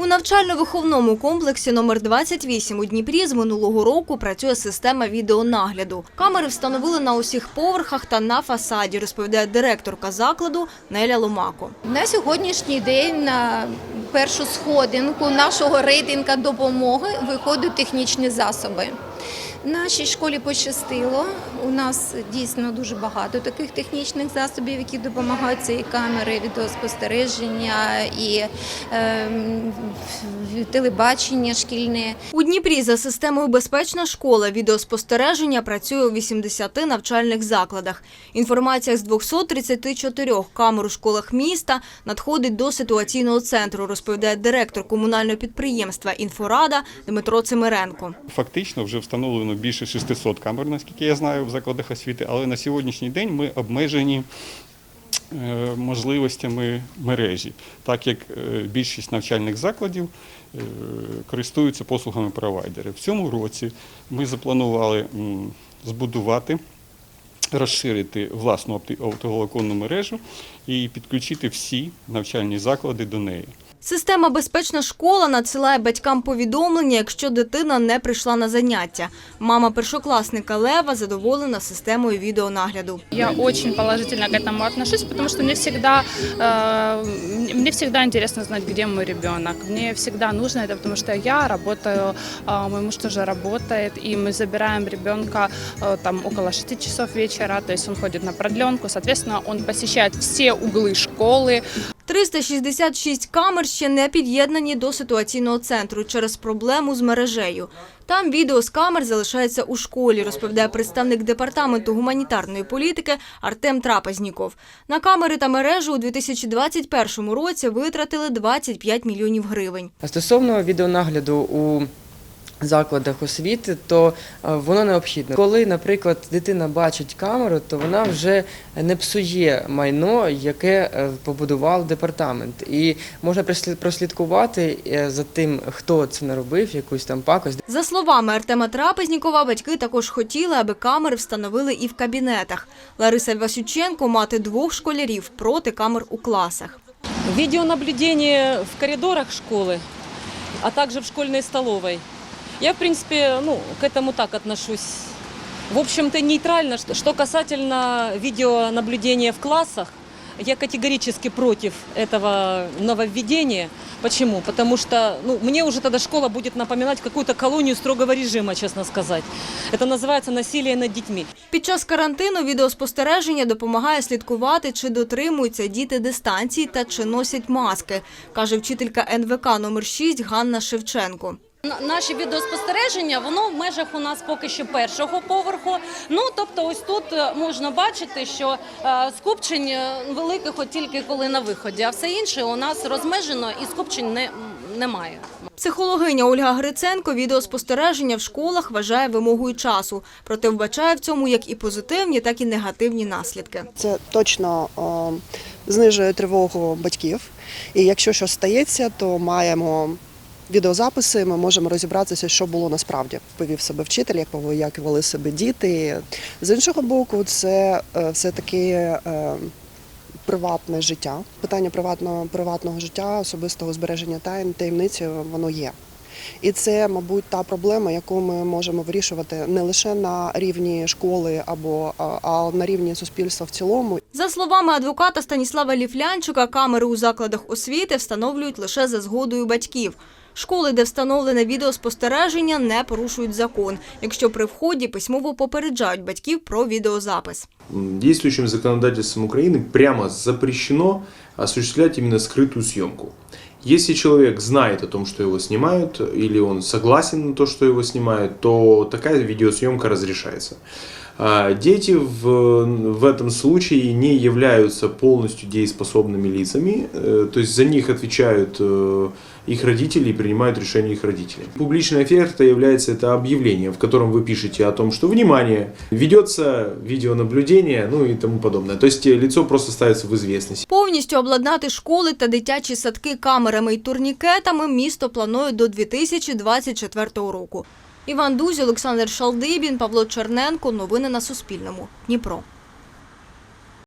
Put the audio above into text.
У навчально-виховному комплексі номер 28 у Дніпрі з минулого року працює система відеонагляду. Камери встановили на усіх поверхах та на фасаді, розповідає директорка закладу Неля Ломако. На сьогоднішній день на першу сходинку нашого рейтинга допомоги виходять технічні засоби. Нашій школі пощастило. У нас дійсно дуже багато таких технічних засобів, які допомагають Це і камери відеоспостереження, і ем, телебачення шкільне. У Дніпрі за системою «Безпечна школа» відеоспостереження працює у 80 навчальних закладах. Інформація з 234 камер у школах міста надходить до ситуаційного центру, розповідає директор комунального підприємства «Інфорада» Дмитро Цимиренко. Фактично вже встановлено більше 600 камер, наскільки я знаю, в закладах освіти, але на сьогоднішній день ми обмежені е, можливостями мережі, так як е, більшість навчальних закладів е, користуються послугами провайдерів. В цьому році ми запланували збудувати, розширити власну оптоволоконну мережу і підключити всі навчальні заклади до неї. Система «Безпечна школа» надсилає батькам повідомлення, якщо дитина не прийшла на заняття. Мама першокласника Лева задоволена системою відеонагляду. Я очень положительно к этому отношусь, потому что мне всегда, э, мне всегда интересно знать, где мой ребенок. Мне всегда нужно это, потому что я работаю, э, мой муж тоже работает, и мы забираем ребенка э, там около 6 часов вечера, то есть он ходит на продленку, соответственно, он посещает все углы школы, 366 камер ще не під'єднані до ситуаційного центру через проблему з мережею. Там відео з камер залишається у школі, розповідає представник департаменту гуманітарної політики Артем Трапезніков. На камери та мережу у 2021 році витратили 25 мільйонів гривень. Стосовно відеонагляду у закладах освіти, то е, воно необхідне. Коли, наприклад, дитина бачить камеру, то вона вже не псує майно, яке е, побудував департамент. І можна прослідкувати е, за тим, хто це наробив, якусь там пакость. За словами Артема Трапезнікова, батьки також хотіли, аби камери встановили і в кабінетах. Лариса Васюченко – мати двох школярів проти камер у класах. Видеонаблюдение в коридорах школы, а также в школьной столовой. Я, в принципе, ну, к этому так отношусь. В общем-то, нейтрально. Что что касательно видеонаблюдения в классах, я категорически против этого нововведения. Почему? Потому что ну, мне уже тогда школа будет напоминать какую-то колонию строгого режима, честно сказать. Это называется насилие над детьми. Під час карантину відеоспостереження допомагає слідкувати, чи дотримуються діти дистанції та чи носять маски, каже вчителька НВК номер 6 Ганна Шевченко. На- Наші відеоспостереження, воно в межах у нас поки що першого поверху. Ну тобто, ось тут е, можна бачити, що е, скупчень е, великих от тільки коли на виході, а все інше у нас розмежено і скупчень не, немає. Психологиня Ольга Гриценко відеоспостереження в школах вважає вимогою часу, проте вбачає в цьому як і позитивні, так і негативні наслідки. Це точно о, знижує тривогу батьків. І якщо щось стається, то маємо відеозаписи, ми можемо розібратися, що було насправді. Повів себе вчитель, як як вели себе діти. З іншого боку, це е, все-таки е, приватне життя. Питання приватного, приватного життя, особистого збереження тайн, таємниці, воно є. І це, мабуть, та проблема, яку ми можемо вирішувати не лише на рівні школи або а на рівні суспільства в цілому. За словами адвоката Станіслава Ліфлянчука, камери у закладах освіти встановлюють лише за згодою батьків. Школи, де встановлене відеоспостереження, не порушують закон, якщо при вході письмово попереджають батьків про відеозапис. Действующим законодательством Украины прямо запрещено осуществлять именно скрытую съемку. Если человек знает о том, что его снимают, или он согласен на то, что его снимают, то такая видеосъемка разрешается. А Дети в, в этом случае не являются полностью дееспособными лицами, э, то есть за них отвечают э, их родители и принимают решения их родители. Публичная оферта является это объявление, в котором вы пишете о том, что внимание, ведется видеонаблюдение, ну и тому подобное. То есть э, лицо просто ставится в известность. Повністю обладнати школи та дитячі садки камерами і турнікетами місто планує до 2024 року. Іван Дузь, Олександр Шалдибін, Павло Черненко. Новини на Суспільному. Дніпро.